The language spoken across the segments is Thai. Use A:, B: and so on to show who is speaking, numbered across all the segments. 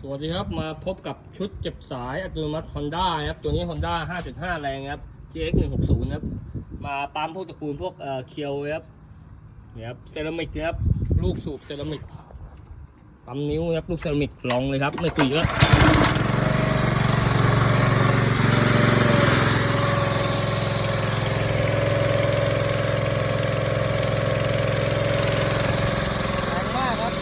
A: สวัสดีครับมาพบกับชุดเจ็บสายอัตโนมัติ Honda นะครับ ตัวนี้ Honda 5.5 แรงครับ GX 160ครับ มาปั๊มพวกตระกูลพวกเอ่อเคียวครับเนี่ยครับเซรามิกนะครับ ลูกสูบเซรามิกปั๊มนิ้วครับ ลูกเซรามิกลองเลยครับ ไม่คุยก็แรงมากครับ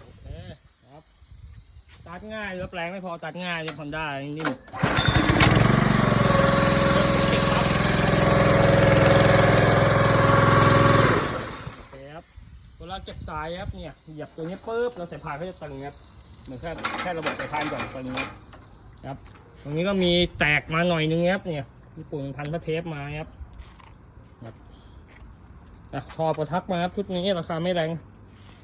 A: โอเคครับ ตัดง่ายแล้วแปลงไม่พอตัดง่ายเลยพอนด้นิ่มเคครับเวลาเก็บสายครับเนี่ยเหยียบตัวนี้ปุ๊บเราใส่พานเขาจะตึงครับเหมือนแค่แค่ระบบใส่พานก่อนตัวนี้ครับครับ ตรงนี้ก็มีแตกมาหน่อยนึงครับเนี่ยญี่ปุ่นพันพระเทปมาครับครับอะชอประทักมาครับชุดนี้ราคาไม่แรง